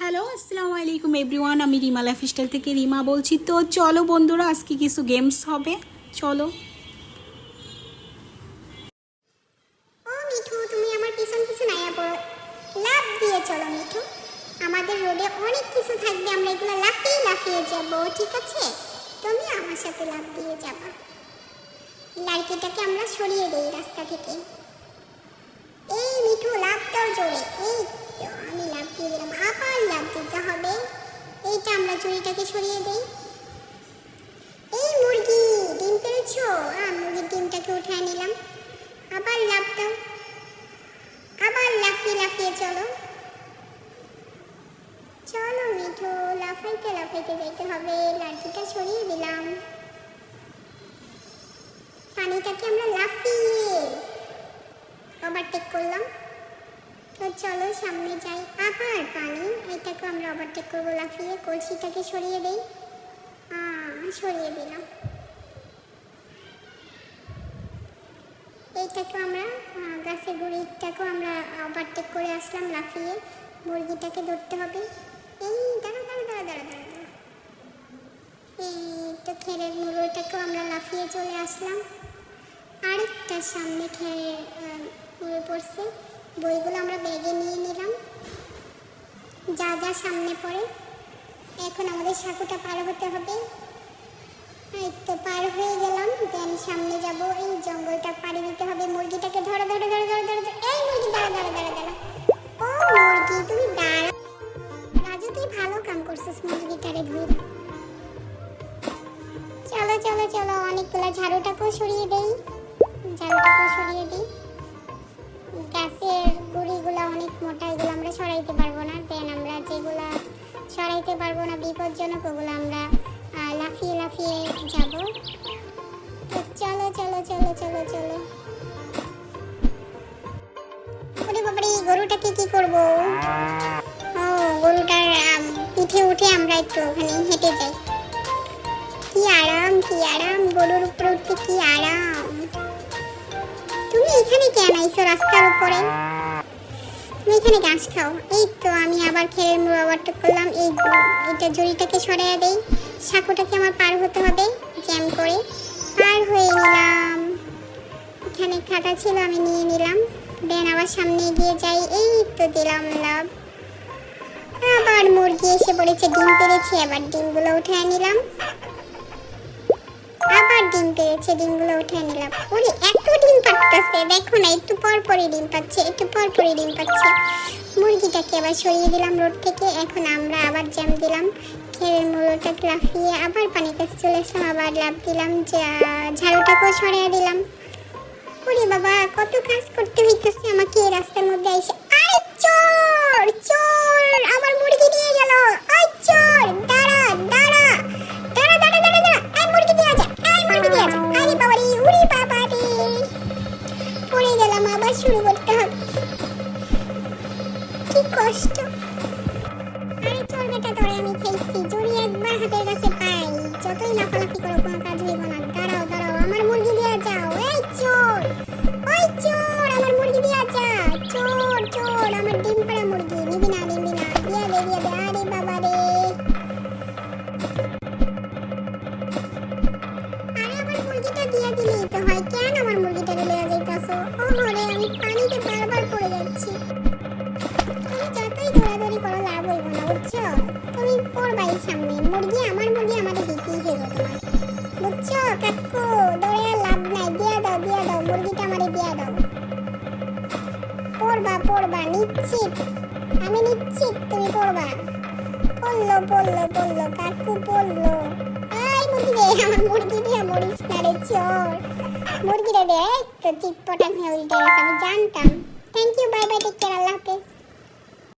Hello আসসালামু আলাইকুম everyone আমি রিমা লাইফস্টাইল থেকে রিমা বলছি। তো চলো বন্ধুরা, আজকে কিছু গেমস হবে। চলো। ও মিঠু, তুমি আমার পিছন পিছন আয়া পড়ো। লাফ দিয়ে চলো, মিঠু। আমাদের রোডে অনেক কিছু থাকবে, আমরা এগুলো লাফিয়ে লাফিয়ে যাব, ঠিক আছে? তুমি আমার সাথে লাফ দিয়ে যাবা। লাড়কিটাকে আমরা সরিয়ে দেই রাস্তা থেকে। চুরিটাকে সরিয়ে দেই। এই মুরগি, ডিম পেরেছ? হ্যাঁ মুরগির ডিমটাকে উঠায় নিলাম। আবার লাফ দাও। আবার লাফিয়ে লাফিয়ে চলো। চলো মিঠু, লাফাইতে লাফাইতে যেতে হবে। লাঠিটা সরিয়ে দিলাম। পানিটাকে আমরা লাফিয়ে ওভারটেক করলাম। তো চলো সামনে যাই। ওভারটেক করব, লাফিয়ে কলসিটাকে সরিয়ে দেই। সরিয়ে দিলাম। এইটাকে আমরা গাছের গুঁড়িটাকেও আমরা ওভারটেক করে আসলাম, লাফিয়ে মুরগিটাকে ধরতে হবে। এই দাঁড়া দাঁড়া দাঁড়া দাঁড়া দাঁড়া এই তো খেরের মুড়োটাকেও আমরা লাফিয়ে চলে আসলাম। আরেকটা সামনে খেয়ে মুড়ে পড়ছে। বইগুলো আমরা ব্যাগে নিয়ে নিলাম। যা যা সামনে পড়ে। এখন আমাদের সাঁকুটা পার হতে হবে। এই তো পার হয়ে গেলাম। দেন সামনে যাব। এই জঙ্গলটা পাড়ি দিতে হবে মুরগিটাকে। ধরো ধরো ধরো ধরো ধরো। এই মুরগি, দাঁড়া দাঁড়া দাঁড়া দাঁড়া। ও মুরগি, তুমি দাঁড়া। রাজু, তুই ভালো কাম করছিস মুরগিটারে ধরে। চলো চলো চলো, অনেকগুলো ঝাড়ুটাকেও সরিয়ে দেই। ঝাড়ুটাকেও সরিয়ে দিই। গাছের গুড়িগুলো অনেক না বিপজ্জনক ওগুলো আমরা লাফিয়ে লাফিয়ে যাব। তো চলো চলো চলো চলো চলো। গরুটাকে কি করব? ও, গরুটার পিঠে উঠে আমরা একটু ওখানে হেঁটে যাই। কি আরাম কি আরাম, গরুর উপরে উঠতে কি আরাম। তুমি এখানে কেন আইছো রাস্তার উপরে? তুমি এখানে ঘাস খাও। এই তো আমি আবার খেয়ে মুড়ো ওভারটেক করলাম। এই এটা জড়িটাকে সরাইয়া দেই। সাঁকোটাকে আমার পার হতে হবে, জ্যাম করে। পার হয়ে নিলাম। এখানে খাতা ছিল, আমি নিয়ে নিলাম। দেন আবার সামনে এগিয়ে যাই। এই তো দিলাম লাভ। আবার মুরগি এসে পড়েছে ডিম পেরেছে। আবার ডিমগুলো উঠে নিলাম। আবার ডিম পেরেছে, ডিমগুলো উঠে নিলাম। ওরে, এত পাচ্ছে দেখো না, একটু পর পরই ডিম পাচ্ছে, একটু পর পরই ডিম পাচ্ছে। মুরগিটাকে আবার সরিয়ে দিলাম রোড থেকে। এখন আমরা আবার জ্যাম দিলাম। খেয়ে মুরগিটাকে লাফিয়ে আবার পানি কাছে চলে আসলাম আবার লাভ দিলাম ঝাড়ুটাকেও সরিয়ে দিলাম। ওরে বাবা, কত কাজ করতে হইতেছে আমাকে এই রাস্তার মধ্যে এসে। নিশ্চিত। আমি নিশ্চিত তুমি পড়বা পড়ল পড়ল পড়ল কাকু পড়ল আই মুরগি রে আমার মুরগি রে মরিস না রে চোর। মুরগিটা দেখ এই তো চিটপটাং হয়ে উল্টে গেছে, আমি জানতাম। Thank you bye bye take care আল্লাহ হাফেজ।